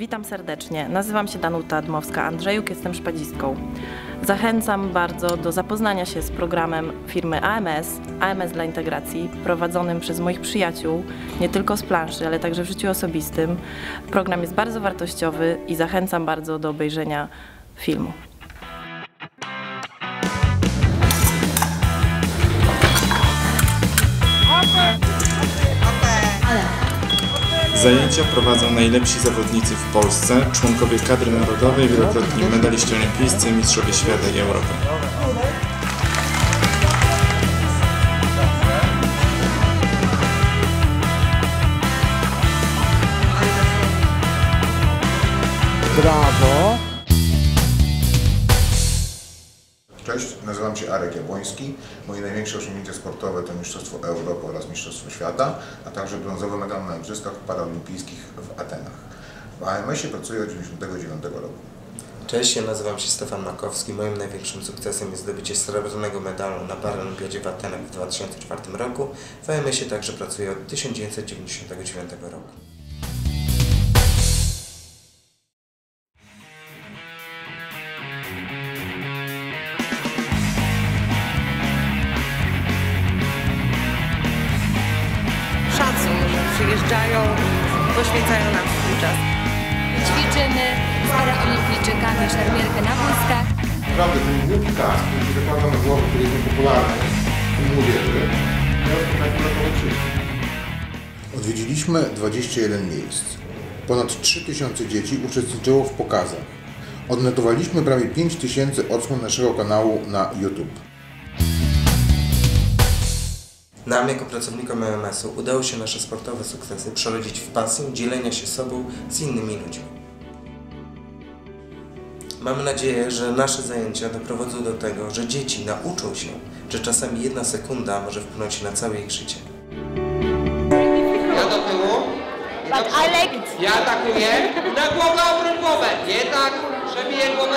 Witam serdecznie. Nazywam się Danuta Dmowska-Andrzejuk, jestem szpadzistką. Zachęcam bardzo do zapoznania się z programem firmy AMS, AMS dla integracji, prowadzonym przez moich przyjaciół, nie tylko z planszy, ale także w życiu osobistym. Program jest bardzo wartościowy i zachęcam bardzo do obejrzenia filmu. Zajęcia prowadzą najlepsi zawodnicy w Polsce, członkowie kadry narodowej, wielokrotni medaliści olimpijscy, mistrzowie świata i Europy. Brawo. Cześć, nazywam się Arek Jabłoński. Moje największe osiągnięcie sportowe to Mistrzostwo Europy oraz Mistrzostwo Świata, a także brązowy medal na Igrzyskach Paralimpijskich w Atenach. W AMS-ie pracuję od 1999 roku. Cześć, ja nazywam się Stefan Makowski. Moim największym sukcesem jest zdobycie srebrnego medalu na Paralimpiadzie w Atenach w 2004 roku. W AMS-ie także pracuję od 1999 roku. Przyjeżdżają, poświęcają nam swój czas. Ćwiczymy z paraolimpijczykami szermierkę na wózkach. Naprawdę, ten głupi kask, który się zakłada na głowę, który jest niepopularny u młodzieży, miał spektakularne Odwiedziliśmy 21 miejsc. Ponad 3000 dzieci uczestniczyło w pokazach. Odnotowaliśmy prawie 5000 odsłon naszego kanału na YouTube. Nam jako pracownikom AMS-u udało się nasze sportowe sukcesy przerodzić w pasję dzielenia się sobą z innymi ludźmi. Mamy nadzieję, że nasze zajęcia doprowadzą do tego, że dzieci nauczą się, że czasami jedna sekunda może wpłynąć na całe ich życie. Ja do tyłu. Tak, ale... Ja atakuję. Na głowę obrót głowę. Nie tak, jej głowę